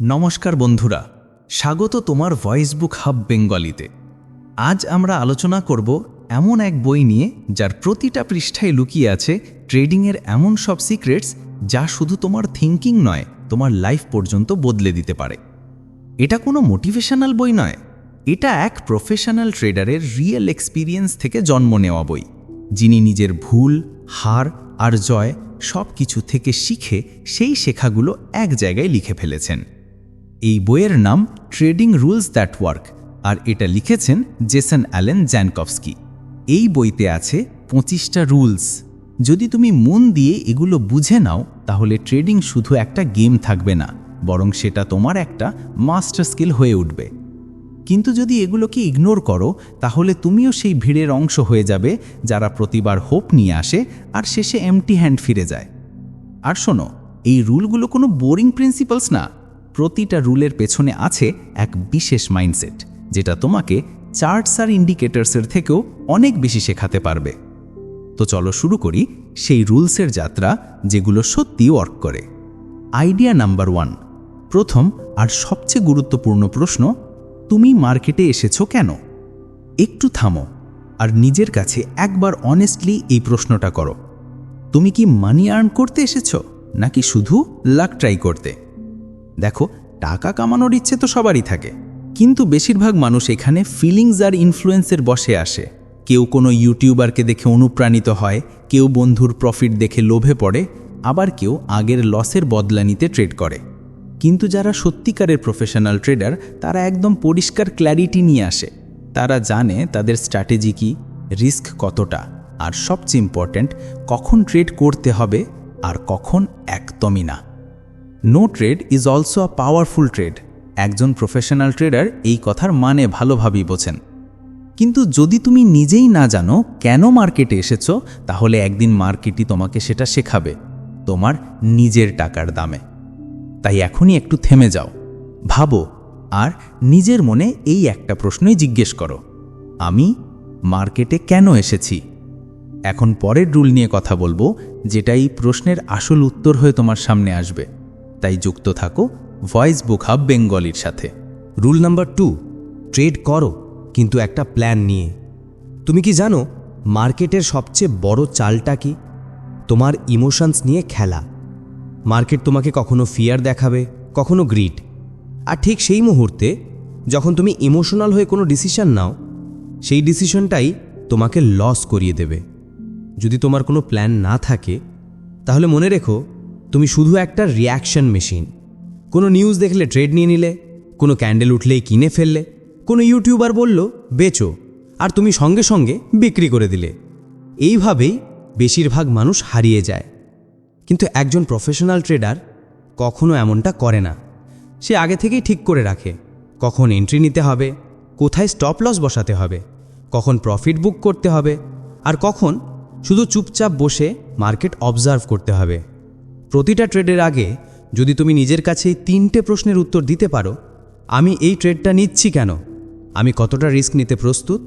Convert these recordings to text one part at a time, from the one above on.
নমস্কার বন্ধুরা, স্বাগত তোমার ভয়েস বুক হাব বেঙ্গলিতে আজ আমরা আলোচনা করব এমন এক বই নিয়ে যার প্রতিটা পৃষ্ঠায় লুকিয়ে আছে ট্রেডিংয়ের এমন সব সিক্রেটস যা শুধু তোমার থিঙ্কিং নয়, তোমার লাইফ পর্যন্ত বদলে দিতে পারে। এটা কোনো মোটিভেশনাল বই নয়, এটা এক প্রফেশনাল ট্রেডারের রিয়েল এক্সপিরিয়েন্স থেকে জন্ম নেওয়া বই, যিনি নিজের ভুল, হার আর জয় সব কিছু থেকে শিখে সেই শেখাগুলো এক জায়গায় লিখে ফেলেছেন। এই বইয়ের নাম ট্রেডিং রুলস দ্যাট ওয়ার্ক আর এটা লিখেছেন জেসন অ্যালেন জ্যানকফস্কি। এই বইতে আছে পঁচিশটা রুলস। যদি তুমি মন দিয়ে এগুলো বুঝে নাও, তাহলে ট্রেডিং শুধু একটা গেম থাকবে না, বরং সেটা তোমার একটা মাস্টার স্কিল হয়ে উঠবে। কিন্তু যদি এগুলোকে ইগনোর করো, তাহলে তুমিও সেই ভিড়ের অংশ হয়ে যাবে, যারা প্রতিবার হোপ নিয়ে আসে আর শেষে এমটি হ্যান্ড ফিরে যায়। আর শোনো, এই রুলগুলো কোনো বোরিং প্রিন্সিপালস না। প্রতিটা রুলের পেছনে আছে এক বিশেষ মাইন্ডসেট যেটা তোমাকে চার্টস আর ইন্ডিকেটরসের থেকেও অনেক বেশি শেখাতে পারবে। তো চলো শুরু করি সেই রুলসের যাত্রা যেগুলো সত্যি ওয়ার্ক করে। আইডিয়া নাম্বার ওয়ান প্রথম আর সবচেয়ে গুরুত্বপূর্ণ প্রশ্ন, তুমি মার্কেটে এসেছ কেন? একটু থামো আর নিজের কাছে একবার অনেস্টলি এই প্রশ্নটা করো। তুমি কি মানি আর্ন করতে এসেছ, নাকি শুধু লাক ট্রাই করতে? দেখো, টাকা কামানোর ইচ্ছে তো সবারই থাকে। কিন্তু বেশিরভাগ মানুষ এখানে ফিলিংস আর ইনফ্লুয়েন্সের বসে আসে। কেউ কোনো ইউটিউবারকে দেখে অনুপ্রাণিত হয়, কেউ বন্ধুর প্রফিট দেখে লোভে পড়ে, আবার কেউ আগের লসের বদলা নিতে ট্রেড করে। কিন্তু যারা সত্যিকারের প্রফেশনাল ট্রেডার তারা একদম পরিষ্কার ক্ল্যারিটি নিয়ে আসে। তারা জানে তাদের স্ট্র্যাটেজি কি রিস্ক কতটা, আর সবচেয়ে ইম্পর্ট্যান্ট কখন ট্রেড করতে হবে, আর কখন একদমই না। No trade is also a powerful trade একজন প্রফেশনাল ট্রেডার এই কথার মানে ভালোভাবেই বোঝেন। কিন্তু যদি তুমি নিজেই না জানো কেন মার্কেটে এসেছ, তাহলে একদিন মার্কেটই তোমাকে সেটা শেখাবে, তোমার নিজের টাকার দামে। তাই এখনই একটু থেমে যাও। ভাবো, আর নিজের মনে এই একটা প্রশ্নই জিজ্ঞেস করো, আমি মার্কেটে কেন এসেছি? এখন পরের রুল নিয়ে কথা বলব যেটা এই প্রশ্নের আসল উত্তর হয়ে তোমার সামনে আসবে। তাই যুক্ত থাকো ভয়েস বুক হাব বেঙ্গলির সাথে। রুল নাম্বার টু, ট্রেড করো, কিন্তু একটা প্ল্যান নিয়ে। তুমি কি জানো, মার্কেটের সবচেয়ে বড় চালটা কি? তোমার ইমোশনস নিয়ে খেলা। মার্কেট তোমাকে কখনো ফিয়ার দেখাবে, কখনো গ্রিড আর ঠিক সেই মুহূর্তে, যখন তুমি ইমোশনাল হয়ে কোনো ডিসিশন নাও, সেই ডিসিশনটাই তোমাকে লস করিয়ে দেবে। যদি তোমার কোনো প্ল্যান না থাকে, তাহলে মনে রেখো তুমি শুধু একটা রিয়াকশন মেশিন কোনো নিউজ দেখলে ট্রেড নিয়ে নিলে, কোনো ক্যান্ডেল উঠলেই কিনে ফেললে, কোনো ইউটিউবার বলল, বেচো। আর তুমি সঙ্গে সঙ্গে বিক্রি করে দিলে। এইভাবেই বেশিরভাগ মানুষ হারিয়ে যায়। কিন্তু একজন প্রফেশনাল ট্রেডার কখনো এমনটা করে না। সে আগে থেকেই ঠিক করে রাখে, কখন এন্ট্রি নিতে হবে, কোথায় স্টপ লস বসাতে হবে, কখন প্রফিট বুক করতে হবে, আর কখন শুধু চুপচাপ বসে মার্কেট অবজার্ভ করতে হবে। প্রতিটা ট্রেডের আগে যদি তুমি নিজের কাছে এই তিনটে প্রশ্নের উত্তর দিতে পারো, আমি এই ট্রেডটা নিচ্ছি কেন? আমি কতটা রিস্ক নিতে প্রস্তুত?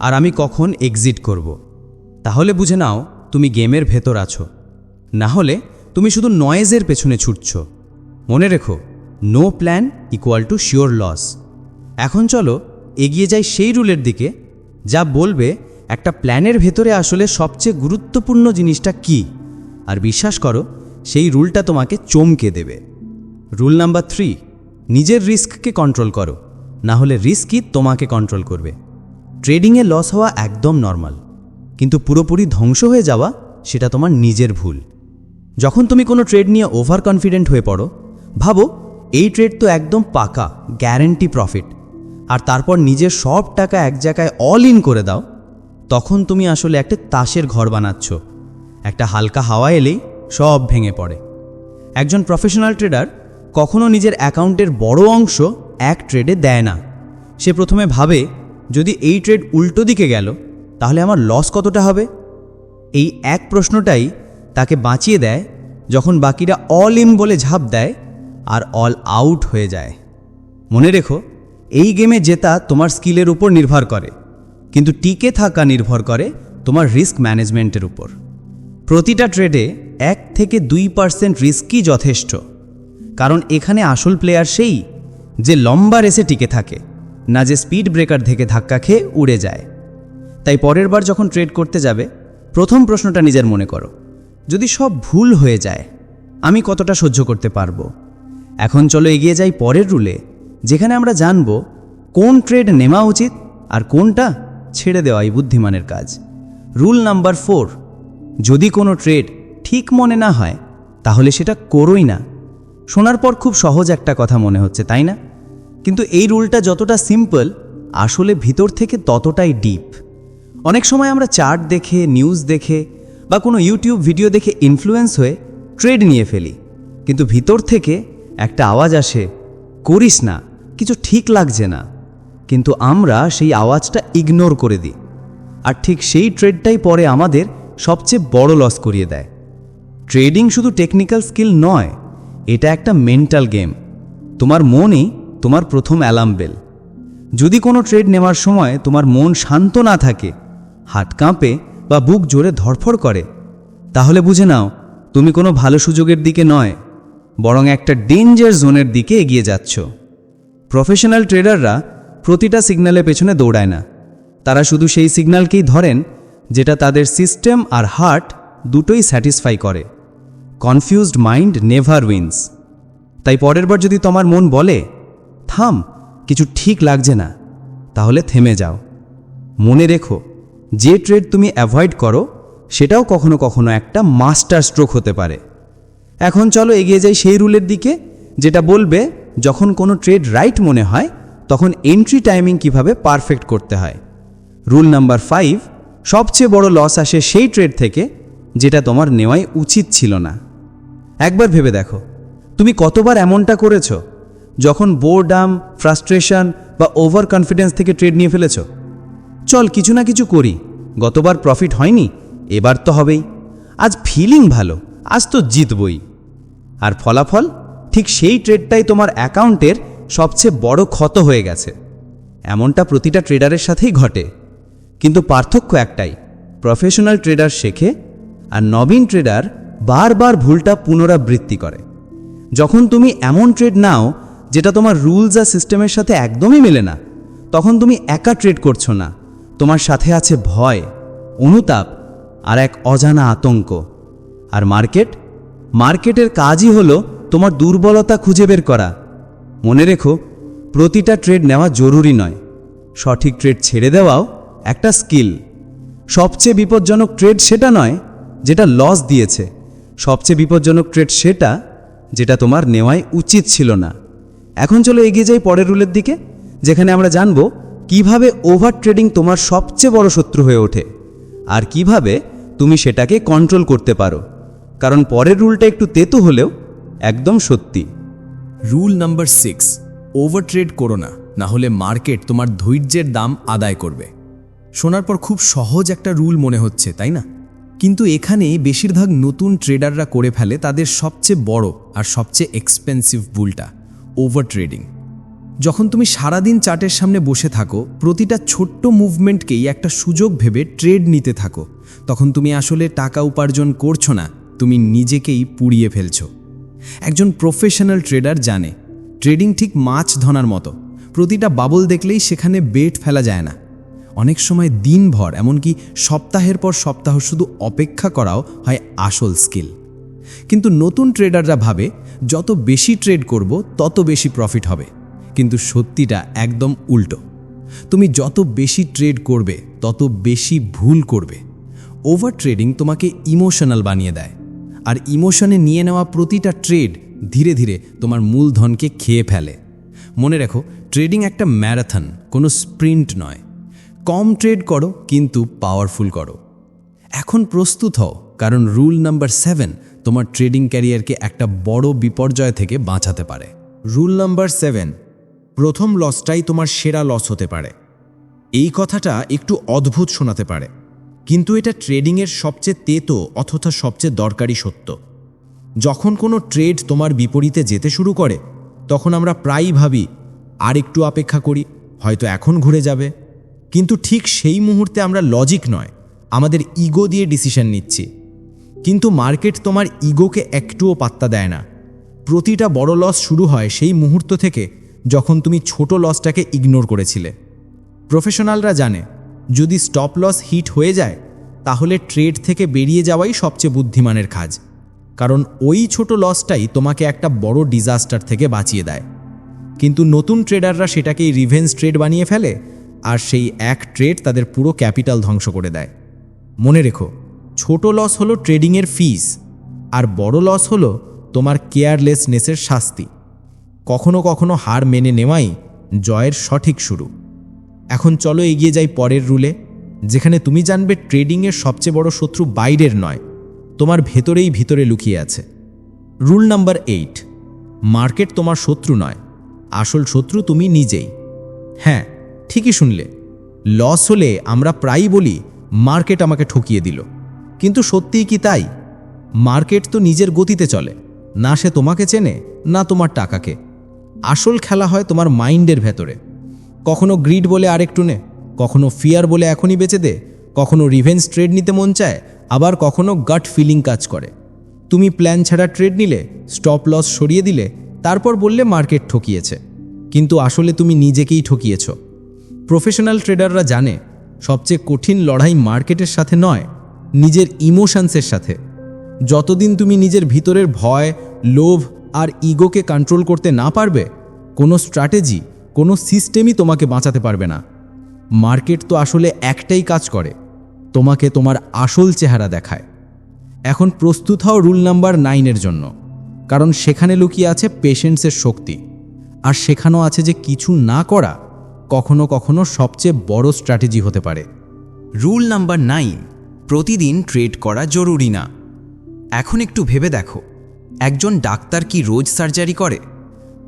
আর আমি কখন এক্সিট করব। তাহলে বুঝে নাও তুমি গেমের ভেতর আছো। না হলে তুমি শুধু নয়েজের পেছনে ছুটছ। মনে রেখো no plan equal to sure loss এখন চলো এগিয়ে যাই সেই রুলের দিকে, যা বলবে একটা প্ল্যানের ভেতরে আসলে সবচেয়ে গুরুত্বপূর্ণ জিনিসটা কি। আর বিশ্বাস করো সেই রুলটা তোমাকে চমকে দেবে। রুল নাম্বার থ্রি, নিজের রিস্ককে কন্ট্রোল করো। না হলে রিস্কই তোমাকে কন্ট্রোল করবে। ট্রেডিংয়ে লস হওয়া একদম নর্মাল। কিন্তু পুরোপুরি ধ্বংস হয়ে যাওয়া সেটা তোমার নিজের ভুল। যখন তুমি কোনো ট্রেড নিয়ে ওভার কনফিডেন্ট হয়ে পড়ো, ভাবো এই ট্রেড তো একদম পাকা গ্যারেন্টি প্রফিট আর তারপর নিজের সব টাকা এক জায়গায় অল ইন করে দাও, তখন তুমি আসলে একটা তাসের ঘর বানাচ্ছ। একটা হালকা হাওয়া এলেই সব ভেঙে পড়ে। একজন প্রফেশনাল ট্রেডার কখনো নিজের অ্যাকাউন্টের বড় অংশ এক ট্রেডে দেয় না। সে প্রথমে ভাবে, যদি এই ট্রেড উল্টো দিকে গেল, তাহলে আমার লস কতটা হবে? এই এক প্রশ্নটাই তাকে বাঁচিয়ে দেয় যখন বাকিরা অল ইন বলে ঝাঁপ দেয় আর অল আউট হয়ে যায়। মনে রেখো, এই গেমে জেতা তোমার স্কিলের উপর নির্ভর করে, কিন্তু টিকে থাকা নির্ভর করে তোমার রিস্ক ম্যানেজমেন্টের উপর। প্রতিটা ট্রেডে এক থেকে দুই পার্সেন্ট রিস্কই যথেষ্ট। কারণ এখানে আসল প্লেয়ার সেই যে লম্বা রেসে টিকে থাকে, না যে স্পিড ব্রেকার থেকে ধাক্কা খেয়ে উড়ে যায়। তাই পরের বার যখন ট্রেড করতে যাবে, প্রথম প্রশ্নটা নিজের মনে করো, যদি সব ভুল হয়ে যায়, আমি কতটা সহ্য করতে পারব? এখন চলো এগিয়ে যাই পরের রুলে, যেখানে আমরা জানব কোন ট্রেড নেওয়া উচিত আর কোনটা ছেড়ে দেওয়াই বুদ্ধিমানের কাজ। রুল নাম্বার ফোর, যদি কোনো ট্রেড ঠিক মনে না হয়, তাহলে সেটা করোই না। শোনার পর খুব সহজ একটা কথা মনে হচ্ছে, তাই না? কিন্তু এই রুলটা যতটা সিম্পল, আসলে ভিতর থেকে ততটাই ডিপ। অনেক সময় আমরা চার্ট দেখে, নিউজ দেখে, বা কোনো ইউটিউব ভিডিও দেখে ইনফ্লুয়েন্স হয়ে ট্রেড নিয়ে ফেলি। কিন্তু ভিতর থেকে একটা আওয়াজ আসে, করিস না, কিছু ঠিক লাগছে না। কিন্তু আমরা সেই আওয়াজটা ইগনোর করে দিই। আর ঠিক সেই ট্রেডটাই পরে আমাদের সবচেয়ে বড় লস করিয়ে দেয়। ট্রেডিং শুধু টেকনিক্যাল স্কিল নয়, এটা একটা মেন্টাল গেম। তোমার মনই তোমার প্রথম অ্যালার্ম বেল। যদি কোনো ট্রেড নেওয়ার সময় তোমার মন শান্ত না থাকে, হাত কাঁপে বা বুক জোরে ধরফর করে, তাহলে বুঝে নাও, তুমি কোনো ভালো সুযোগের দিকে নয়, বরং একটা ডেঞ্জার জোনের দিকে এগিয়ে যাচ্ছ। প্রফেশনাল ট্রেডাররা প্রতিটা সিগন্যালের পেছনে দৌড়ায় না। তারা শুধু সেই সিগন্যালকেই ধরেন, যেটা তাদের সিস্টেম আর হার্ট দুটোই স্যাটিসফাই করে। কনফিউজড মাইন্ড নেভার উইন্স তাই পরের বার যদি তোমার মন বলে, থাম, কিছু ঠিক লাগছে না, তাহলে থেমে যাও। মনে রেখো, যে ট্রেড তুমি অ্যাভয়েড করো, সেটাও কখনো কখনো একটা মাস্টার স্ট্রোক হতে পারে। এখন চলো এগিয়ে যাই সেই রুলের দিকে, যেটা বলবে, যখন কোনো ট্রেড রাইট মনে হয়, তখন এন্ট্রি টাইমিং কীভাবে পারফেক্ট করতে হয়। রুল নাম্বার ফাইভ সবচেয়ে বড় লস আসে সেই ট্রেড থেকে, যেটা তোমার নেওয়াই উচিত ছিল না। একবার ভেবে দেখো। তুমি কতবার এমনটা করেছ যখন বোর্ডাম ফ্রাস্ট্রেশন বা ওভার কনফিডেন্স থেকে ট্রেড নিয়ে ফেলেছ? চল কিছু না কিছু করি। গতবার প্রফিট হয়নি, এবার তো হবেই। আজ ফিলিং ভালো, আজ তো জিতবই। আর ফলাফল? ঠিক সেই ট্রেডটাই তোমার অ্যাকাউন্টের সবচেয়ে বড় ক্ষত হয়ে গেছে। এমনটা প্রতিটা ট্রেডারের সাথেই ঘটে। কিন্তু পার্থক্য একটাই প্রফেশনাল ট্রেডার শেখে আর নবীন ট্রেডার বারবার ভুলটা পুনরাবৃত্তি করে। যখন তুমি এমন ট্রেড নাও, যেটা তোমার রুলস আর সিস্টেমের সাথে একদমই মেলে না, তখন তুমি একা ট্রেড করছ না। তোমার সাথে আছে ভয়, অনুতাপ আর এক অজানা আতঙ্ক। আর মার্কেট মার্কেটের কাজই হলো তোমার দুর্বলতা খুঁজে বের করা। মনে রেখো, প্রতিটা ট্রেড নেওয়া জরুরি নয়। সঠিক ট্রেড ছেড়ে দেওয়াও একটা স্কিল সবচেয়ে বিপজ্জনক ট্রেড সেটা নয়, যেটা লস দিয়েছে। সবচেয়ে বিপজ্জনক ট্রেড সেটা, যেটা তোমার নেওয়াই উচিত ছিল না। এখন চলো এগিয়ে যাই পরের রুলের দিকে, যেখানে আমরা জানব কীভাবে ওভার ট্রেডিং তোমার সবচেয়ে বড় শত্রু হয়ে ওঠে, আর কীভাবে তুমি সেটাকে কন্ট্রোল করতে পারো। কারণ পরের রুলটা একটু তেতো হলেও একদম সত্যি। Rule number six over trade করো না না হলে মার্কেট তোমার ধৈর্যের দাম আদায় করবে। শোনার পর খুব সহজ একটা রুল মনে হচ্ছে, তাই না? কিন্তু এখানে বেশিরভাগ নতুন ট্রেডাররা করে ফেলে তাদের সবচেয়ে বড় আর সবচেয়ে এক্সপেন্সিভ ভুলটা ওভার ট্রেডিং যখন তুমি সারাদিন চার্টের সামনে বসে থাকো, প্রতিটা ছোট্ট মুভমেন্টকেই একটা সুযোগ ভেবে ট্রেড নিতে থাকো। তখন তুমি আসলে টাকা উপার্জন করছ না, তুমি নিজেকেই পুড়িয়ে ফেলছো। একজন প্রফেশনাল ট্রেডার জানে ট্রেডিং ঠিক মাছ ধনার মতো। প্রতিটা বাবল দেখলেই সেখানে বেট ফেলা যায় না। অনেক সময় দিনভর, এমনকি সপ্তাহের পর সপ্তাহ শুধু অপেক্ষা করাও হয় আসল স্কিল। কিন্তু নতুন ট্রেডাররা ভাবে, যত বেশি ট্রেড করব, তত বেশি প্রফিট হবে। কিন্তু সত্যিটা একদম উল্টো। তুমি যত বেশি ট্রেড করবে, তত বেশি ভুল করবে। ওভার ট্রেডিং তোমাকে ইমোশনাল বানিয়ে দেয়। আর ইমোশনে নিয়ে নেওয়া প্রতিটা ট্রেড ধীরে ধীরে তোমার মূলধনকে খেয়ে ফেলে। মনে রেখো, ট্রেডিং একটা ম্যারাথন, কোনো স্প্রিন্ট নয়। কম ট্রেড করো, কিন্তু পাওয়ারফুল করো। এখন প্রস্তুত হও, কারণ রুল নাম্বার সেভেন তোমার ট্রেডিং ক্যারিয়ারকে একটা বড় বিপর্যয় থেকে বাঁচাতে পারে। রুল নাম্বার সেভেন, প্রথম লসটাই তোমার সেরা লস হতে পারে। এই কথাটা একটু অদ্ভুত শোনাতে পারে, কিন্তু এটা ট্রেডিংয়ের সবচেয়ে তেতো অথবা সবচেয়ে দরকারি সত্য। যখন কোনো ট্রেড তোমার বিপরীতে যেতে শুরু করে, তখন আমরা প্রায়ই ভাবি আর একটু অপেক্ষা করি, হয়তো এখন ঘুরে যাবে। কিন্তু ঠিক সেই মুহূর্তে আমরা লজিক নয়, আমাদের ইগো দিয়ে ডিসিশন নিচ্ছি। কিন্তু মার্কেট তোমার ইগোকে একটুও পাত্তা দেয় না। প্রতিটা বড় লস শুরু হয় সেই মুহূর্ত থেকে যখন তুমি ছোট লসটাকে ইগনোর করেছিলে। প্রফেশনালরা জানে, যদি স্টপ লস হিট হয়ে যায়, তাহলে ট্রেড থেকে বেরিয়ে যাওয়াই সবচেয়ে বুদ্ধিমানের কাজ। কারণ ওই ছোট লসটাই তোমাকে একটা বড় ডিজাস্টার থেকে বাঁচিয়ে দেয়। কিন্তু নতুন ট্রেডাররা সেটাকেই রিভেন্স ট্রেড বানিয়ে ফেলে আর সেই এক ট্রেড তাদের পুরো ক্যাপিটাল ধ্বংস করে দেয়। মনে রেখো, ছোট লস হলো ট্রেডিংয়ের ফিস আর বড় লস হলো তোমার কেয়ারলেসনেসের শাস্তি। কখনো কখনো হার মেনে নেওয়াই জয়ের সঠিক শুরু। এখন চলো এগিয়ে যাই পরের রুলে যেখানে তুমি জানবে ট্রেডিংয়ের সবচেয়ে বড় শত্রু বাইরের নয়, তোমার ভেতরেই ভিতরে লুকিয়ে আছে। রুল নাম্বার এইট মার্কেট তোমার শত্রু নয়, আসল শত্রু তুমি নিজেই। হ্যাঁ ঠিকই শুনলে। লস হলে আমরা প্রায়ই বলি, মার্কেট আমাকে ঠকিয়ে দিল। কিন্তু সত্যিই কি তাই? মার্কেট তো নিজের গতিতে চলে। না সে তোমাকে চেনে, না তোমার টাকাকে। আসল খেলা হয় তোমার মাইন্ডের ভেতরে। কখনো গ্রিড বলে আরেকটু নে, কখনো ফিয়ার বলে এখনই বেঁচে দে, কখনো রিভেন্স ট্রেড নিতে মন চায়, আবার কখনো গাট ফিলিং কাজ করে। তুমি প্ল্যান ছাড়া ট্রেড নিলে, স্টপ লস সরিয়ে দিলে, তারপর বললে মার্কেট ঠকিয়েছে। কিন্তু আসলে তুমি নিজেকেই ঠকিয়েছ। প্রফেশনাল ট্রেডাররা জানে, সবচেয়ে কঠিন লড়াই মার্কেটের সাথে নয়, নিজের ইমোশনসের সাথে। যতদিন তুমি নিজের ভিতরের ভয়, লোভ আর ইগোকে কন্ট্রোল করতে না পারবে, কোনো স্ট্র্যাটেজি, কোনো সিস্টেমই তোমাকে বাঁচাতে পারবে না। মার্কেট তো আসলে একটাই কাজ করে, তোমাকে তোমার আসল চেহারা দেখায়। এখন প্রস্তুত হও রুল নাম্বার নাইনের জন্য, কারণ সেখানে লুকিয়ে আছে পেশেন্টসের শক্তি। আর সেখানেও আছে যে কিছু না করা কখনো কখনো সবচেয়ে বড় স্ট্র্যাটেজি হতে পারে। রুল নাম্বার নাইন, প্রতিদিন ট্রেড করা জরুরি না। এখন একটু ভেবে দেখো, একজন ডাক্তার কি রোজ সার্জারি করে?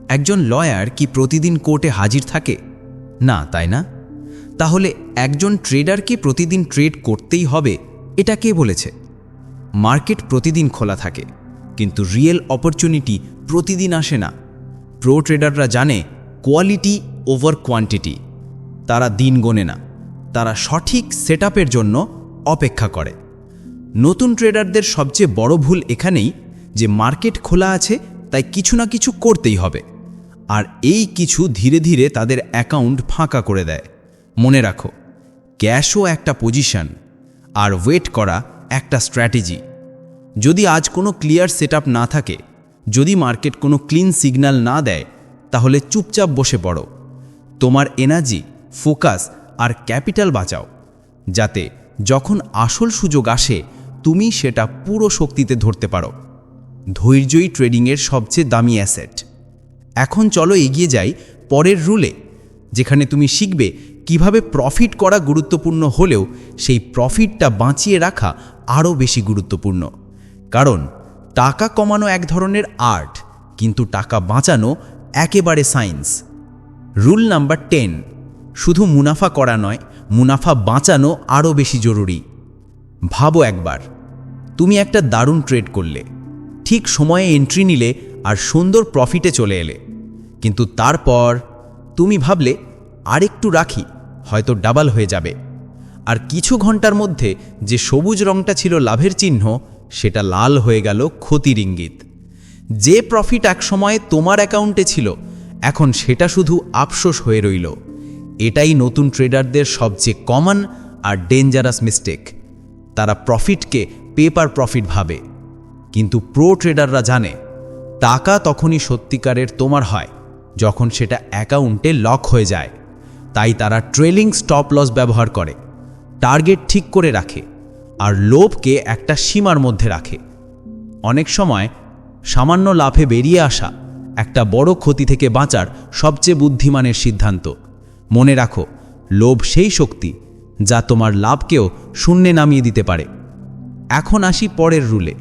একজন লয়ার কি প্রতিদিন কোর্টে হাজির থাকে? না, তাই না? তাহলে একজন ট্রেডারকে প্রতিদিন ট্রেড করতেই হবে, এটা কে বলেছে? মার্কেট প্রতিদিন খোলা থাকে, কিন্তু রিয়েল অপরচুনিটি প্রতিদিন আসে না। প্রো ট্রেডাররা জানে, কোয়ালিটি ওভার কোয়ান্টিটি তারা দিন গোনে না। তারা সঠিক সেট জন্য অপেক্ষা করে। নতুন ট্রেডারদের সবচেয়ে বড় ভুল এখানেই যে মার্কেট খোলা আছে, তাই কিছু না কিছু করতেই হবে। আর এই কিছু ধীরে ধীরে তাদের অ্যাকাউন্ট ফাঁকা করে দেয়। মনে রাখো ক্যাশও একটা পজিশন আর ওয়েট করা একটা স্ট্র্যাটেজি যদি আজ কোনো ক্লিয়ার সেট না থাকে, যদি মার্কেট কোনো ক্লিন সিগন্যাল না দেয়, তাহলে চুপচাপ বসে পড়ো। তোমার এনার্জি ফোকাস আর ক্যাপিটাল বাঁচাও। যাতে যখন আসল সুযোগ আসে, তুমি সেটা পুরো শক্তিতে ধরতে পারো। ধৈর্যই ট্রেডিংয়ের সবচেয়ে দামি অ্যাসেট এখন চলো এগিয়ে যাই পরের রুলে যেখানে তুমি শিখবে কীভাবে প্রফিট করা গুরুত্বপূর্ণ হলেও সেই প্রফিটটা বাঁচিয়ে রাখা আরও বেশি গুরুত্বপূর্ণ। কারণ টাকা কমানো এক ধরনের আর্ট কিন্তু টাকা বাঁচানো একেবারে সায়েন্স রুল নাম্বার টেন, শুধু মুনাফা করা নয়, মুনাফা বাঁচানো আরও বেশি জরুরি। ভাবো একবার, তুমি একটা দারুণ ট্রেড করলে। ঠিক সময়ে এন্ট্রি নিলে আর সুন্দর প্রফিটে চলে এলে। কিন্তু তারপর তুমি ভাবলে, আরেকটু রাখি, হয়তো ডাবল হয়ে যাবে। আর কিছু ঘণ্টার মধ্যে যে সবুজ রংটা ছিল লাভের চিহ্ন, সেটা লাল হয়ে গেল ক্ষতির ইঙ্গিত। যে প্রফিট একসময় তোমার অ্যাকাউন্টে ছিল এখন সেটা শুধু আফসোস হয়ে রইল। এটাই নতুন ট্রেডারদের সবচেয়ে কমন আর ডেঞ্জারাস মিস্টেক তারা প্রফিটকে পেপার প্রফিট ভাবে। কিন্তু প্রো ট্রেডাররা জানে, টাকা তখনই সত্যিকারের তোমার হয়, যখন সেটা অ্যাকাউন্টে লক হয়ে যায়। তাই তারা ট্রেলিং স্টপ লস ব্যবহার করে টার্গেট ঠিক করে রাখে, আর লোভকে একটা সীমার মধ্যে রাখে। অনেক সময় সামান্য লাভে বেরিয়ে আসা একটা বড় ক্ষতি থেকে বাঁচার সবচেয়ে বুদ্ধিমানের সিদ্ধান্ত। মনে রাখো, লোভ সেই শক্তি যা তোমার লাভকেও শূন্যে নামিয়ে দিতে পারে। এখন আসি পরের রুলে,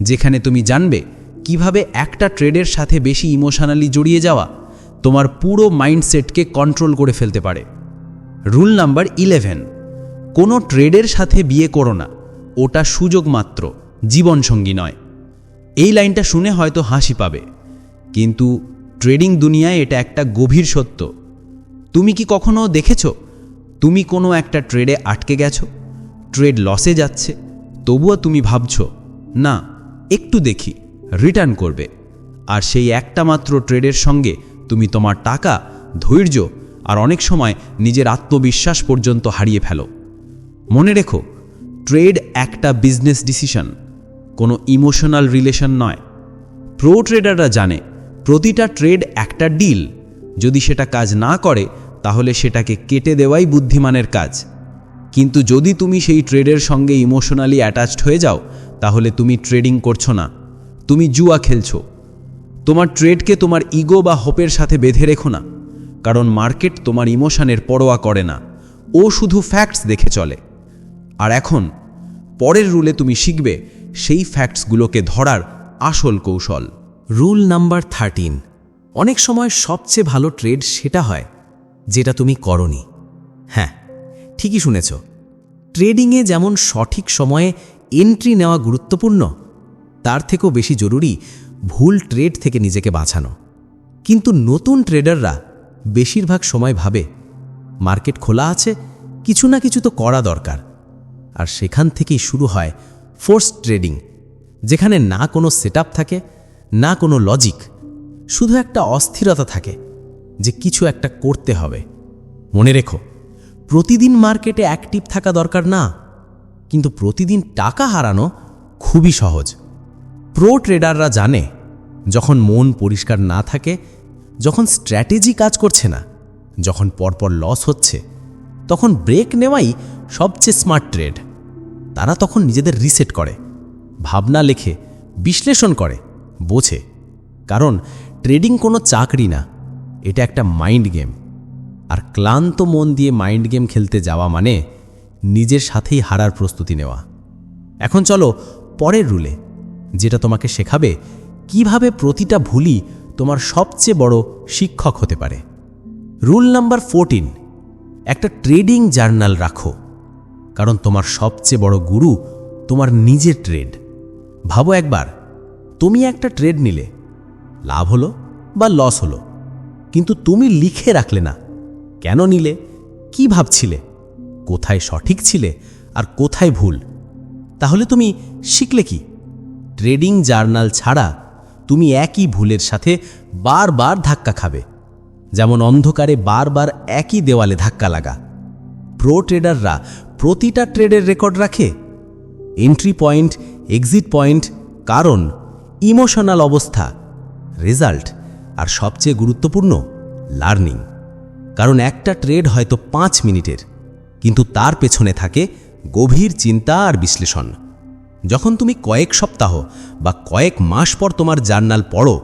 যেখানে তুমি জানবে কীভাবে একটা ট্রেডের সাথে বেশি ইমোশনালি জড়িয়ে যাওয়া তোমার পুরো মাইন্ডসেটকে কন্ট্রোল করে ফেলতে পারে। রুল নাম্বার ইলেভেন, কোনো ট্রেডের সাথে বিয়ে করো না, ওটা সুযোগ মাত্র, জীবনসঙ্গী নয়। এই লাইনটা শুনে হয়তো হাসি পাবে। কিন্তু ট্রেডিং দুনিয়ায় এটা একটা গভীর সত্য। তুমি কি কখনো দেখেছ? তুমি কোনো একটা ট্রেডে আটকে গেছো, ট্রেড লসে যাচ্ছে, তবুও তুমি ভাবছ, না, একটু দেখি, রিটার্ন করবে। আর সেই একটা মাত্র ট্রেডের সঙ্গে তুমি তোমার টাকা, ধৈর্য আর অনেক সময় নিজের আত্মবিশ্বাস পর্যন্ত হারিয়ে ফেলো। মনে রেখো, ট্রেড একটা বিজনেস ডিসিশন, কোনো ইমোশনাল রিলেশন নয়। প্রো ট্রেডাররা জানে প্রতিটা ট্রেড একটা ডিল। যদি সেটা কাজ না করে, তাহলে সেটাকে কেটে দেওয়াই বুদ্ধিমানের কাজ। কিন্তু যদি তুমি সেই ট্রেডের সঙ্গে ইমোশনালি অ্যাটাচড হয়ে যাও, তাহলে তুমি ট্রেডিং করছ না। তুমি জুয়া খেলছো। তোমার ট্রেডকে তোমার ইগো বা হোপের সাথে বেঁধে রেখো না। কারণ মার্কেট তোমার ইমোশনের পরোয়া করে না। ও শুধু ফ্যাক্টস দেখে চলে। আর এখন, পরের রুলে তুমি শিখবে সেই ফ্যাক্টসগুলোকে ধরার আসল কৌশল। Rule number thirteen. অনেক সময় সবচেয়ে ভালো ট্রেড সেটা হয় যেটা তুমি করনি। হ্যাঁ ঠিকই শুনেছ। ট্রেডিংয়ে যেমন সঠিক সময়ে এন্ট্রি নেওয়া গুরুত্বপূর্ণ, তার থেকেও বেশি জরুরি ভুল ট্রেড থেকে নিজেকে বাঁচানো। কিন্তু নতুন ট্রেডাররা বেশিরভাগ সময় ভাবে মার্কেট খোলা আছে, কিছু না কিছু তো করা দরকার। আর সেখান থেকেই শুরু হয় ফোর্স ট্রেডিং যেখানে না কোনো সেট থাকে না কোনো লজিক শুধু একটা অস্থিরতা থাকে যে কিছু একটা করতে হবে। মনে রেখো, প্রতিদিন মার্কেটে অ্যাক্টিভ থাকা দরকার না, কিন্তু প্রতিদিন টাকা হারানো খুবই সহজ। প্রো ট্রেডাররা জানে, যখন মন পরিষ্কার না থাকে, যখন স্ট্র্যাটেজি কাজ করছে না, যখন পরপর লস হচ্ছে, তখন ব্রেক নেওয়াই সবচেয়ে স্মার্ট ট্রেড তারা তখন নিজেদের রিসেট করে, ভাবনা লেখে, বিশ্লেষণ করে বোঝে। কারণ ট্রেডিং কোনো চাকরি না, এটা একটা মাইন্ড গেম। আর ক্লান্ত মন দিয়ে মাইন্ড গেম খেলতে যাওয়া মানে নিজের সাথেই হারার প্রস্তুতি নেওয়া। এখন চলো পরের রুলে, যেটা তোমাকে শেখাবে কীভাবে প্রতিটা ভুলই তোমার সবচেয়ে বড় শিক্ষক হতে পারে। রুল নাম্বার ফোরটিন, একটা ট্রেডিং জার্নাল রাখো। কারণ তোমার সবচেয়ে বড় গুরু তোমার নিজের ট্রেড। ভাবো একবার তুমি একটা ট্রেড নিলে, লাভ হলো বা লস হলো, কিন্তু তুমি লিখে রাখলে না। কেন নিলে? কি ভাবছিলে? কোথায় সঠিক ছিলে? আর কোথায় ভুল? তাহলে তুমি শিখলে কি? ট্রেডিং জার্নাল ছাড়া তুমি একই ভুলের সাথে বারবার ধাক্কা খাবে। যেমন অন্ধকারে বারবার একই দেওয়ালে ধাক্কা লাগা। প্রো ট্রেডাররা প্রতিটা ট্রেডের রেকর্ড রাখে। এন্ট্রি পয়েন্ট এক্সিট পয়েন্ট কারণ ইমোশনাল অবস্থা, রেজাল্ট, আর সবচেয়ে গুরুত্বপূর্ণ, লার্নিং। কারণ একটা ট্রেড হয়তো পাঁচ মিনিটের, কিন্তু তার পেছনে থাকে গভীর চিন্তা আর বিশ্লেষণ। যখন তুমি কয়েক সপ্তাহ বা কয়েক মাস পর তোমার জার্নাল পড়ো,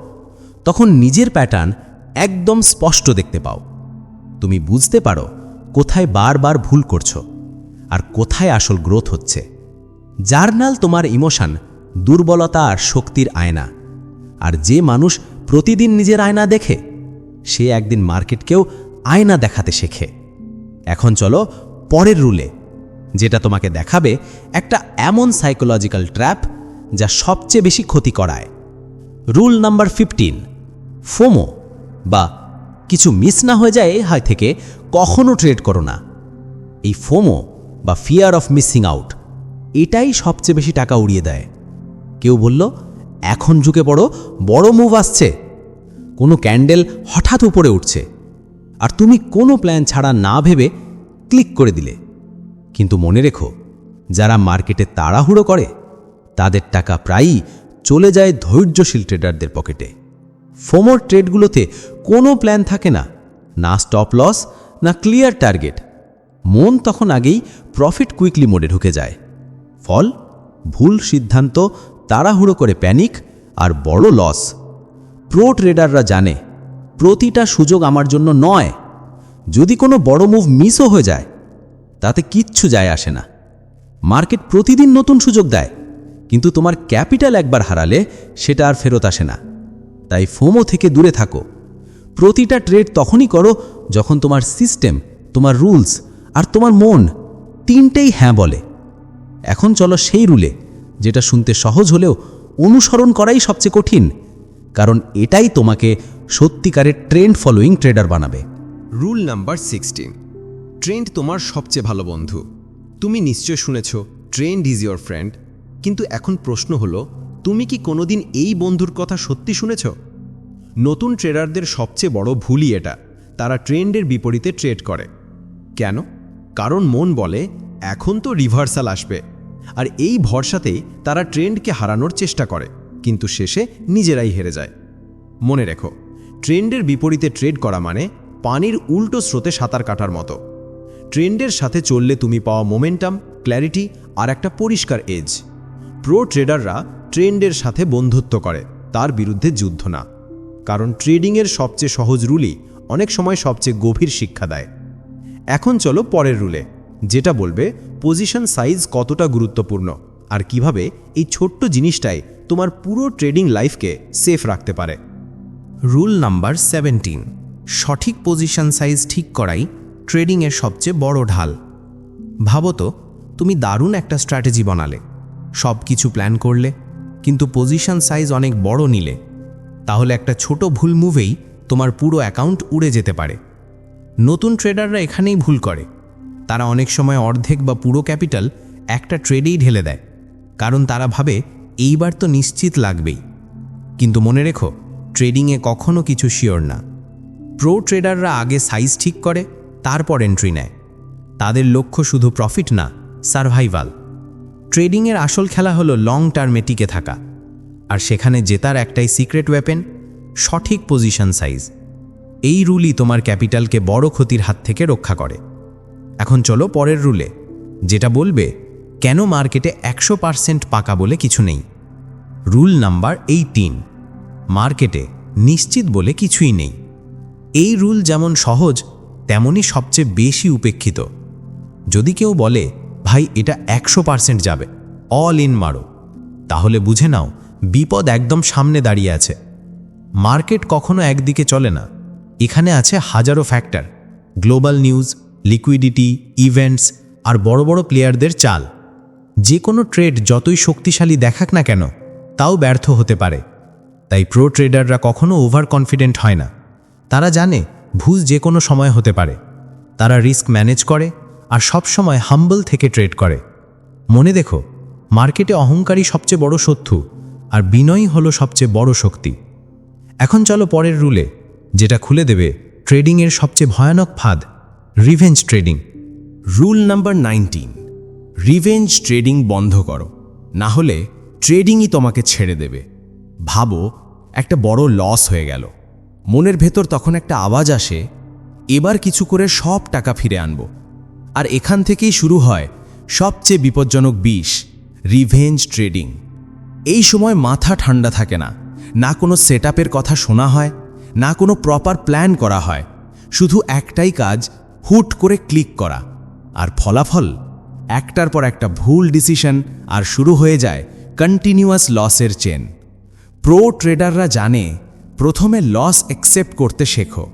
তখন নিজের প্যাটার্ন একদম স্পষ্ট দেখতে পাও। তুমি বুঝতে পারো কোথায় বারবার ভুল করছ, আর কোথায় আসল গ্রোথ হচ্ছে। জার্নাল তোমার ইমোশন দুর্বলতা আর শক্তির আয়না। আর যে মানুষ প্রতিদিন নিজের আয়না দেখে, সে একদিন মার্কেটকেও আয়না দেখাতে শেখে। এখন চলো পরের রুলে, যেটা তোমাকে দেখাবে একটা এমন সাইকোলজিক্যাল ট্র্যাপ যা সবচেয়ে বেশি ক্ষতি করায়। রুল নাম্বার ফিফটিন ফোমো, বা কিছু মিস না হয়ে যায় হাই থেকে কখনো ট্রেড করো না। এই ফোমো বা ফিয়ার অফ মিসিং আউট এটাই সবচেয়ে বেশি টাকা উড়িয়ে দেয়। কেউ বলল, এখন ঝুঁকে পড়ো, বড় মুভ আসছে। কোনো ক্যান্ডেল হঠাৎ উপরে উঠছে। আর তুমি কোনো প্ল্যান ছাড়া না ভেবে ক্লিক করে দিলে। কিন্তু মনে রেখো, যারা মার্কেটে তাড়াহুড়ো করে, তাদের টাকা প্রায়ই চলে যায় ধৈর্যশীল ট্রেডারদের পকেটে ফোমোর ট্রেডগুলোতে কোনো প্ল্যান থাকে না না স্টপ লস না ক্লিয়ার টার্গেট মন তখন আগেই প্রফিট কুইকলি মোডে ঢুকে যায়। ফল, ভুল সিদ্ধান্ত তাড়াহুড়ো করে প্যানিক আর বড় লস। প্রো ট্রেডাররা জানে, প্রতিটা সুযোগ আমার জন্য নয়। যদি কোনো বড় মুভ মিসও হয়ে যায়, তাতে কিচ্ছু যায় আসে না। মার্কেট প্রতিদিন নতুন সুযোগ দেয়, কিন্তু তোমার ক্যাপিটাল একবার হারালে সেটা আর ফেরত আসে না। তাই ফোমো থেকে দূরে থাকো। প্রতিটা ট্রেড তখনই করো যখন তোমার সিস্টেম, তোমার রুলস আর তোমার মন তিনটেই হ্যাঁ বলে। এখন চলো সেই রুলে। যেটা শুনতে সহজ হলেও অনুসরণ করাই সবচেয়ে কঠিন, কারণ এটাই তোমাকে সত্যিকারের ট্রেন্ড ফলোয়িং ট্রেডার বানাবে। রুল নাম্বার সিক্সটিন ট্রেন্ড তোমার সবচেয়ে ভালো বন্ধু। তুমি নিশ্চয় শুনেছ, ট্রেন্ড ইজ ইয়োর ফ্রেন্ড। কিন্তু এখন প্রশ্ন হলো, তুমি কি কোনোদিন এই বন্ধুর কথা সত্যি শুনেছ? নতুন ট্রেডারদের সবচেয়ে বড় ভুলই এটা। তারা ট্রেন্ডের বিপরীতে ট্রেড করে। কেন? কারণ মন বলে, এখন তো রিভার্সাল আসবে। আর এই ভরসাতেই তারা ট্রেন্ডকে হারানোর চেষ্টা করে, কিন্তু শেষে নিজেরাই হেরে যায়। মনে রেখো, ট্রেন্ডের বিপরীতে ট্রেড করা মানে পানির উল্টো স্রোতে সাঁতার কাটার মতো। ট্রেন্ডের সাথে চললে তুমি পাওয়া মোমেন্টাম, ক্ল্যারিটি আর একটা পরিষ্কার এজ। প্রো ট্রেডাররা ট্রেন্ডের সাথে বন্ধুত্ব করে, তার বিরুদ্ধে যুদ্ধ না। কারণ ট্রেডিংয়ের সবচেয়ে সহজ রুলই অনেক সময় সবচেয়ে গভীর শিক্ষা দেয়। এখন চলো পরের রুলে। যেটা বলবে পজিশন সাইজ কতটা গুরুত্বপূর্ণ আর কীভাবে এই ছোট্ট জিনিসটাই তোমার পুরো ট্রেডিং লাইফকে সেফ রাখতে পারে। রুল নাম্বার সেভেন্টিন সঠিক পজিশন সাইজ ঠিক করাই ট্রেডিংয়ের সবচেয়ে বড় ঢাল। ভাবো তো, তুমি দারুণ একটা স্ট্র্যাটেজি বানালে সব কিছু প্ল্যান করলে, কিন্তু পজিশন সাইজ অনেক বড় নিলে, তাহলে একটা ছোট ভুল মুভেই তোমার পুরো অ্যাকাউন্ট উড়ে যেতে পারে। নতুন ট্রেডাররা এখানেই ভুল করে। তারা অনেক সময় অর্ধেক বা পুরো ক্যাপিটাল একটা ট্রেডেই ঢেলে দেয়। কারণ তারা ভাবে, এইবার তো নিশ্চিত লাগবেই। কিন্তু মনে রেখো, ট্রেডিংয়ে কখনো কিছু শিওর না। প্রো ট্রেডাররা আগে সাইজ ঠিক করে, তারপর এন্ট্রি নেয়। তাদের লক্ষ্য শুধু প্রফিট না, সার্ভাইভাল। ট্রেডিংয়ের আসল খেলা হলো লং টার্মে টিকে থাকা। আর সেখানে জেতার একটাই সিক্রেট ওয়েপেন, সঠিক পজিশন সাইজ। এই রুলই তোমার ক্যাপিটালকে বড় ক্ষতির হাত থেকে রক্ষা করে। এখন চলো পরের রুলে, যেটা বলবে, কেন মার্কেটে একশো পার্সেন্ট পাকা বলে কিছু নেই? রুল নাম্বার এইটিন, মার্কেটে নিশ্চিত বলে কিছুই নেই। এই রুল যেমন সহজ, তেমনই সবচেয়ে বেশি উপেক্ষিত। যদি কেউ বলে, ভাই, এটা একশো পার্সেন্ট যাবে অল ইন মারো, তাহলে বুঝে নাও, বিপদ একদম সামনে দাঁড়িয়ে আছে। মার্কেট কখনো একদিকে চলে না। এখানে আছে হাজারো factor, global news liquidity events আর বড় বড় প্লেয়ারদের চাল। যে কোনো ট্রেড যতই শক্তিশালী দেখাক না কেন, তাও ব্যর্থ হতে পারে। তাই প্রো ট্রেডাররা কখনো ওভার কনফিডেন্ট হয় না। তারা জানে ভুল যে কোনো সময় হতে পারে। তারা রিস্ক ম্যানেজ করে আর সব সময় হাম্বল থেকে ট্রেড করে। মনে দেখো মার্কেটে অহংকারী সবচেয়ে বড় শত্রু আর বিনয়ী হলো সবচেয়ে বড় শক্তি। এখন চলো পরের রুলে যেটা খুলে দেবে ট্রেডিংয়ের সবচেয়ে ভয়ানক ফাঁদ। Revenge trading rule number nineteen revenge trading বন্ধ করো। না হলে ট্রেডিংই তোমাকে ছেড়ে দেবে। ভাবো, একটা বড় লস হয়ে গেল। মনের ভেতর তখন একটা আওয়াজ আসে, এবার কিছু করে সব টাকা ফিরে আনব। আর এখান থেকেই শুরু হয় সবচেয়ে বিপজ্জনক বিষ রিভেঞ্জ ট্রেডিং এই সময় মাথা ঠান্ডা থাকে না। না কোনো সেট কথা শোনা হয়, না কোনো প্রপার প্ল্যান করা হয়। শুধু একটাই কাজ হুট করে ক্লিক করা। আর ফলাফল? একটার পর একটা ভুল ডিসিশন আর শুরু হয়ে যায় কন্টিনিউয়াস লসের চেন প্রো ট্রেডাররা জানে, প্রথমে লস অ্যাকসেপ্ট করতে শেখো।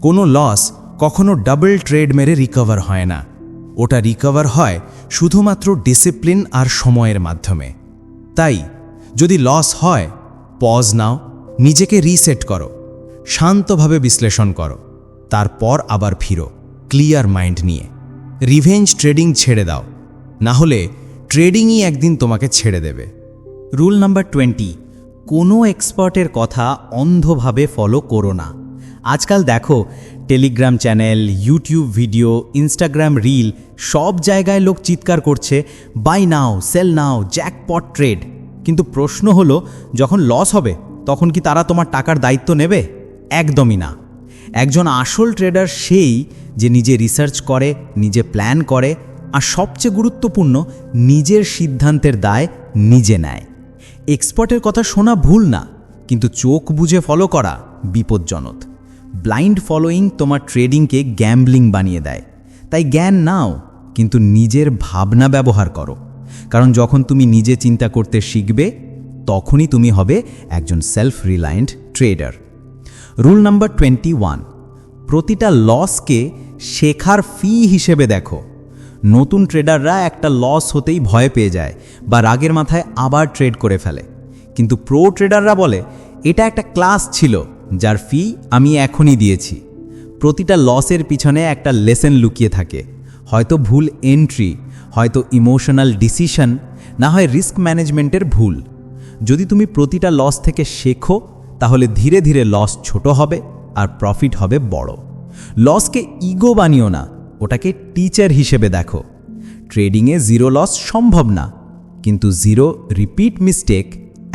কোনো লস কখনো ডাবল ট্রেড মেরে রিকভার হয় না। ওটা রিকভার হয় শুধুমাত্র ডিসিপ্লিন আর সময়ের মাধ্যমে। তাই, যদি লস হয় পজ নাও, নিজেকে রিসেট করো, শান্তভাবে বিশ্লেষণ করো, তারপর আবার ফিরো। ক্লিয়ার মাইন্ড নিয়ে। রিভেঞ্জ ট্রেডিং ছেড়ে দাও। না হলে ট্রেডিংই একদিন তোমাকে ছেড়ে দেবে। রুল নাম্বার টোয়েন্টি কোনো এক্সপার্টের কথা অন্ধভাবে ফলো করো না। আজকাল দেখো Telegram channel YouTube video Instagram reel সব জায়গায় লোক চিৎকার করছে buy now sell now jackpot trade কিন্তু প্রশ্ন হলো, যখন লস হবে, তখন কি তারা তোমার টাকার দায়িত্ব নেবে? একদমই না। একজন আসল ট্রেডার সেই যে নিজে রিসার্চ করে, নিজে প্ল্যান করে, আর সবচেয়ে গুরুত্বপূর্ণ, নিজের সিদ্ধান্তের দায় নিজে নেয়। এক্সপার্টের কথা শোনা ভুল না, কিন্তু চোখ বুঝে ফলো করা বিপজ্জনক। ব্লাইন্ড ফলোয়িং তোমার ট্রেডিংকে গ্যাম্বলিং বানিয়ে দেয়। তাই জ্ঞান নাও, কিন্তু নিজের ভাবনা ব্যবহার করো। কারণ যখন তুমি নিজে চিন্তা করতে শিখবে, তখনই তুমি হবে একজন self reliant trader rule number twenty one প্রতিটা লসকে শেখার ফি হিসেবে দেখো। নতুন ট্রেডাররা একটা লস হতেই ভয় পেয়ে যায় বা রাগের মাথায় আবার ট্রেড করে ফেলে। কিন্তু প্রো ট্রেডাররা বলে, এটা একটা ক্লাস ছিল, যার ফি আমি এখনই দিয়েছি। প্রতিটা লসের পিছনে একটা লেসেন লুকিয়ে থাকে। হয়তো ভুল এন্ট্রি হয়তো ইমোশনাল ডিসিশন না হয় রিস্ক ম্যানেজমেন্টের ভুল। যদি তুমি প্রতিটা লস থেকে শেখো তাহলে ধীরে ধীরে লস ছোট হবে আর প্রফিট হবে বড়। লসকে ইগো বানিও না, ওটাকে টিচার হিসেবে দেখো। ট্রেডিংয়ে জিরো লস সম্ভব না, কিন্তু জিরো রিপিট মিস্টেক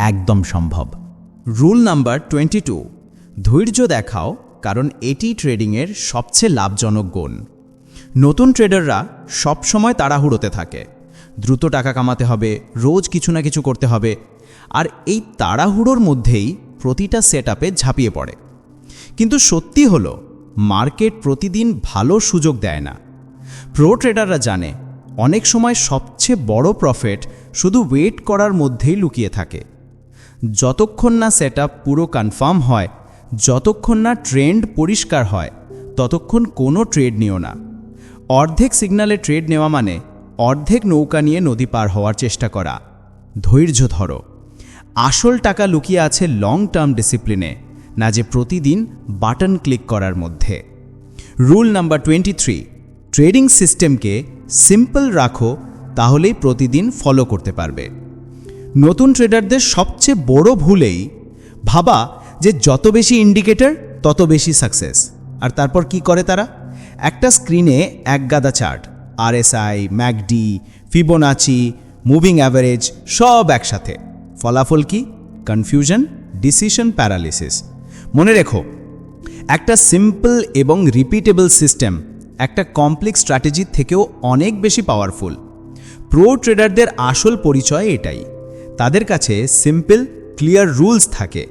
একদম সম্ভব। রুল নাম্বার টোয়েন্টি টু ধৈর্য দেখাও, কারণ এটি ট্রেডিংয়ের সবচেয়ে লাভজনক গুণ। নতুন ট্রেডাররা সবসময় তাড়াহুড়োতে থাকে। দ্রুত টাকা কামাতে হবে, রোজ কিছু না কিছু করতে হবে। আর এই তাড়াহুড়োর মধ্যেই প্রতিটা সেট ঝাঁপিয়ে পড়ে। কিন্তু সত্যি হলো, মার্কেট প্রতিদিন ভালো সুযোগ দেয় না। প্রো ট্রেডাররা জানে, অনেক সময় সবচেয়ে বড় প্রফিট শুধু ওয়েট করার মধ্যেই লুকিয়ে থাকে। যতক্ষণ না সেট পুরো কনফার্ম হয়, যতক্ষণ না ট্রেন্ড পরিষ্কার হয়, ততক্ষণ কোনো ট্রেড নিও না। অর্ধেক সিগনালে ট্রেড নেওয়া মানে অর্ধেক নৌকা নিয়ে নদী পার হওয়ার চেষ্টা করা। ধৈর্য ধরো। আসল টাকা লুকিয়ে আছে লং টার্ম ডিসিপ্লিনে না যে প্রতিদিন বাটন ক্লিক করার মধ্যে। Rule number twenty three trading সিস্টেমকে সিম্পল রাখো, তাহলেই প্রতিদিন ফলো করতে পারবে। নতুন ট্রেডারদের সবচেয়ে বড় ভুলেই ভাবা যে যত বেশি ইন্ডিকেটর তত বেশি সাকসেস আর তারপর কি করে তারা? একটা স্ক্রিনে এক গাদা chart RSI MACD Fibonacci moving average সব একসাথে। ফলাফল কি? কনফিউশন ডিসিশন প্যারালিসিস মনে রেখো, একটা সিম্পল এবং রিপিটেবল সিস্টেম একটা কমপ্লেক্স স্ট্র্যাটেজির থেকেও অনেক বেশি পাওয়ারফুল প্রো ট্রেডারদের আসল পরিচয় এটাই। তাদের কাছে সিম্পল ক্লিয়ার রুলস থাকে।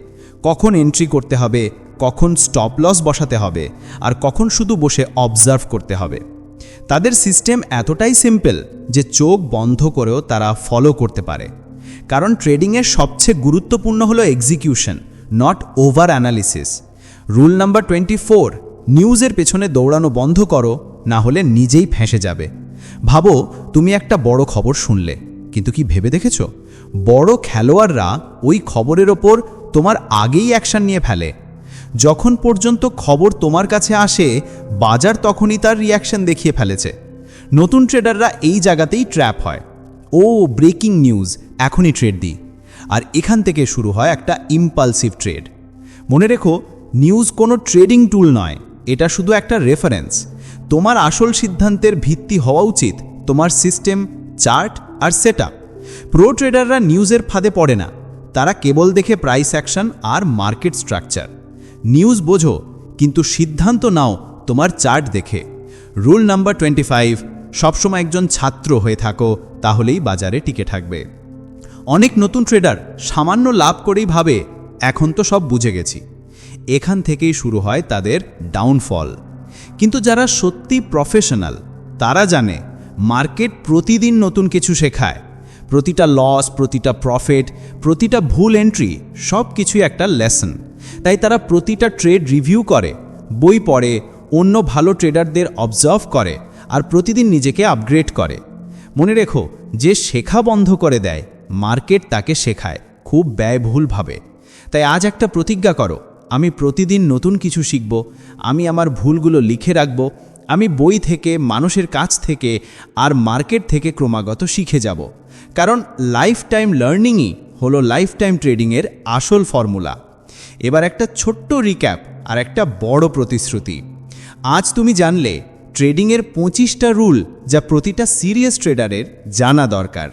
কখন এন্ট্রি করতে হবে, কখন স্টপ লস বসাতে হবে, আর কখন শুধু বসে অবজার্ভ করতে হবে। তাদের সিস্টেম এতটাই সিম্পল যে চোখ বন্ধ করেও তারা ফলো করতে পারে। কারণ ট্রেডিংয়ের সবচেয়ে গুরুত্বপূর্ণ হলো execution not overanalysis rule number twenty four নিউজের পেছনে দৌড়ানো বন্ধ করো, না হলে নিজেই ফেঁসে যাবে। ভাবো, তুমি একটা বড় খবর শুনলে, কিন্তু কি ভেবে দেখেছ? বড় খেলোয়াড়রা ওই খবরের ওপর তোমার আগেই অ্যাকশন নিয়ে ফেলে। যখন পর্যন্ত খবর তোমার কাছে আসে, বাজার তখনই তার রিয়াকশন দেখিয়ে ফেলেছে। নতুন ট্রেডাররা এই জায়গাতেই ট্র্যাপ হয়। ও ব্রেকিং নিউজ এখনই ট্রেড দিই। আর এখান থেকে শুরু হয় একটা ইম্পালসিভ ট্রেড মনে রেখো নিউজ কোনো ট্রেডিং টুল নয়, এটা শুধু একটা রেফারেন্স তোমার আসল সিদ্ধান্তের ভিত্তি হওয়া উচিত তোমার সিস্টেম চার্ট আর সেট প্রো ট্রেডাররা নিউজের ফাঁদে পড়ে না, তারা কেবল দেখে প্রাইস অ্যাকশন আর মার্কেট স্ট্রাকচার নিউজ বোঝো, কিন্তু সিদ্ধান্ত নাও তোমার চার্ট দেখে। রুল নাম্বার টোয়েন্টি ফাইভ সবসময় একজন ছাত্র হয়ে থাকো, তাহলেই বাজারে টিকে থাকবে। অনেক নতুন ট্রেডার সামান্য লাভ করেই ভাবে, এখন তো সব বুঝে গেছি। এখান থেকেই শুরু হয় তাদের ডাউনফল কিন্তু যারা সত্যি প্রফেশনাল তারা জানে মার্কেট প্রতিদিন নতুন কিছু শেখায়। প্রতিটা লস প্রতিটা প্রফিট প্রতিটা ভুল এন্ট্রি সব কিছুই একটা লেসন তাই তারা প্রতিটা ট্রেড রিভিউ করে, বই পড়ে, অন্য ভালো ট্রেডারদের অবজার্ভ করে, আর প্রতিদিন নিজেকে আপগ্রেড করে। মনে রেখো, যে শেখা বন্ধ করে দেয় মার্কেট তাকে শেখায়, খুব ব্যয়বহুলভাবে। তাই আজ একটা প্রতিজ্ঞা করো, আমি প্রতিদিন নতুন কিছু শিখব, আমি আমার ভুলগুলো লিখে রাখব, আমি বই থেকে, মানুষের কাছ থেকে আর মার্কেট থেকে ক্রমাগত শিখে যাব। কারণ লাইফ টাইম লার্নিংই হলো লাইফ টাইম ট্রেডিংয়ের আসল ফর্মুলা এবার একটা ছোট্ট রিক্যাপ আর একটা বড় প্রতিশ্রুতি। আজ তুমি জানলে ট্রেডিংয়ের পঁচিশটা রুল যা প্রতিটা সিরিয়াস ট্রেডারের জানা দরকার।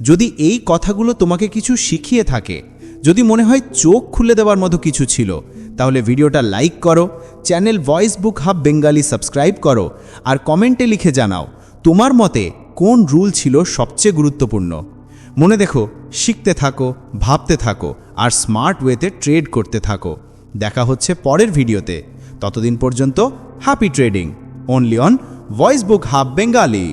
যদি এই কথাগুলো তোমাকে কিছু শিখিয়ে থাকে, যদি মনে হয় চোখ খুলে দেওয়ার মতো কিছু ছিল, তাহলে ভিডিওটা লাইক করো, channel Voice Book Hub Bengali subscribe করো, আর কমেন্টে লিখে জানাও তোমার মতে কোন রুল ছিল সবচেয়ে গুরুত্বপূর্ণ। মনে দেখো, শিখতে থাকো, ভাবতে থাকো, আর স্মার্ট ওয়েতে ট্রেড করতে থাকো। দেখা হচ্ছে পরের ভিডিওতে। ততদিন পর্যন্ত happy trading only on Voice Book Hub Bengali